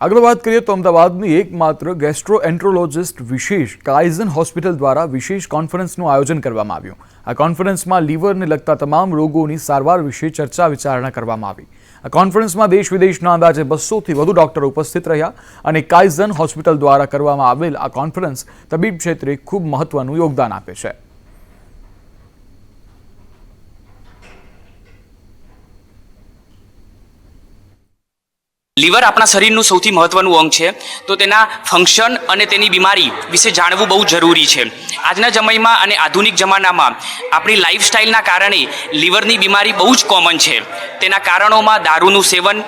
આગળ વાત કરીએ તો અમદાવાદની એકમાત્ર ગેસ્ટ્રોએન્ટ્રોલોજિસ્ટ વિશેષ કાઇઝન હોસ્પિટલ દ્વારા વિશેષ કોન્ફરન્સનું આયોજન કરવામાં આવ્યું. આ કોન્ફરન્સમાં લીવરને લગતા તમામ રોગોની સારવાર વિશે ચર્ચા વિચારણા કરવામાં આવી. આ કોન્ફરન્સમાં દેશ વિદેશના અંદાજે બસોથી વધુ ડોક્ટરો ઉપસ્થિત રહ્યા અને કાઇઝન હોસ્પિટલ દ્વારા કરવામાં આવેલ આ કોન્ફરન્સ તબીબ ક્ષેત્રે ખૂબ મહત્વનું યોગદાન આપે છે. લીવર આપણા શરીરનું સૌથી મહત્વનું અંગ છે. તો તેના ફંક્શન અને તેની બીમારી વિશે જાણવું બહુ જરૂરી છે. આજના સમયમાં અને આધુનિક જમાનામાં આપણી લાઈફસ્ટાઈલના કારણે લીવરની બીમારી બહુ જ કોમન છે. તેના કારણોમાં દારૂનું સેવન,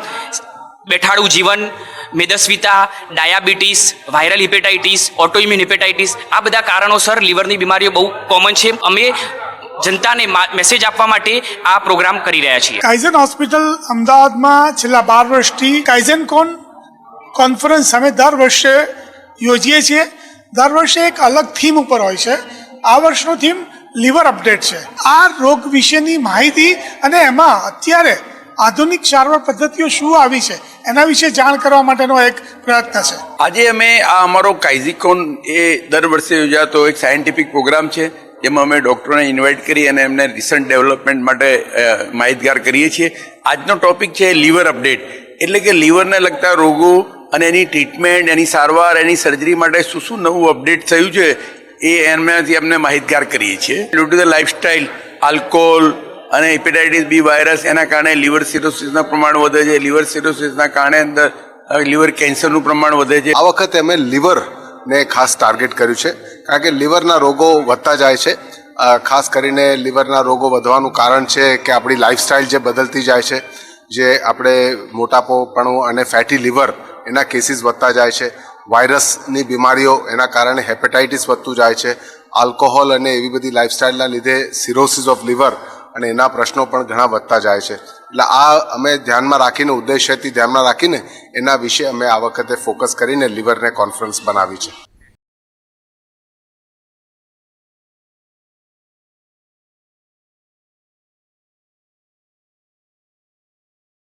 બેઠાડું જીવન, મેદસ્વીતા, diabetes viral hepatitis autoimmune hepatitis આ બધા કારણોસર લીવરની બીમારીઓ બહુ કોમન છે. અમે જનતાને મા- મેસેજ આપવા માટે આ પ્રોગ્રામ કરી રહ્યા છીએ. કાઇઝન હોસ્પિટલ અમદાવાદમાં છેલ્લા બાર વર્ષથી કાઇઝન કોન કોન્ફરન્સ અમે દર વર્ષે યોજીએ છીએ. દર વર્ષે એક અલગ થીમ ઉપર હોય છે. આ વર્ષનો થીમ લીવર અપડેટ છે. આ રોગ વિશેની માહિતી અને એમાં અત્યારે આધુનિક સારવાર પદ્ધતિઓ શું આવી છે એના વિશે જાણ કરવા માટેનો એક પ્રયત્ન છે. આજે અમે આ અમારો કાઇઝિકોન એ દર વર્ષે યોજાતો એક સાયન્ટિફિક પ્રોગ્રામ છે. જેમાં અમે ડૉક્ટરોને ઇન્વાઇટ કરી અને એમને રિસન્ટ ડેવલપમેન્ટ માટે માહિતગાર કરીએ છીએ. આજનો ટોપિક છે લીવર અપડેટ એટલે કે લીવરને લગતા રોગો અને એની ટ્રીટમેન્ટ એની સારવાર, એની સર્જરી માટે શું શું નવું અપડેટ થયું છે એ એમનાથી અમને માહિતગાર કરીએ છીએ. Due to the lifestyle alcohol અને હિપેટાઇટિસ બી વાયરસ એના કારણે લીવર સિરોસિસના પ્રમાણ વધે છે. લીવર સિરોસિસના કારણે અંદર લીવર કેન્સરનું પ્રમાણ વધે છે. આ વખતે અમે લીવરને ખાસ ટાર્ગેટ કર્યું છે. કારણ કે લીવરના રોગો વધતા જાય છે. ખાસ કરીને લીવરના રોગો વધવાનું કારણ છે કે આપણી લાઈફસ્ટાઈલ જે બદલતી જાય છે, જે આપણે મોટાપોપણું અને ફેટી લીવર એના કેસીસ વધતા જાય છે. વાયરસની બીમારીઓ એના કારણે હેપેટાઇટિસ વધતું જાય છે. આલ્કોહોલ અને એવી બધી લાઈફસ્ટાઈલના લીધે સિરોસિસ ઓફ લીવર અને એના પ્રશ્નો પણ ઘણા વધતા જાય છે. એટલે આ અમે ધ્યાનમાં રાખીને, ઉદ્દેશ્યથી ધ્યાનમાં રાખીને, એના વિશે અમે આ વખતે ફોકસ કરીને લિવરને કોન્ફરન્સ બનાવી છે.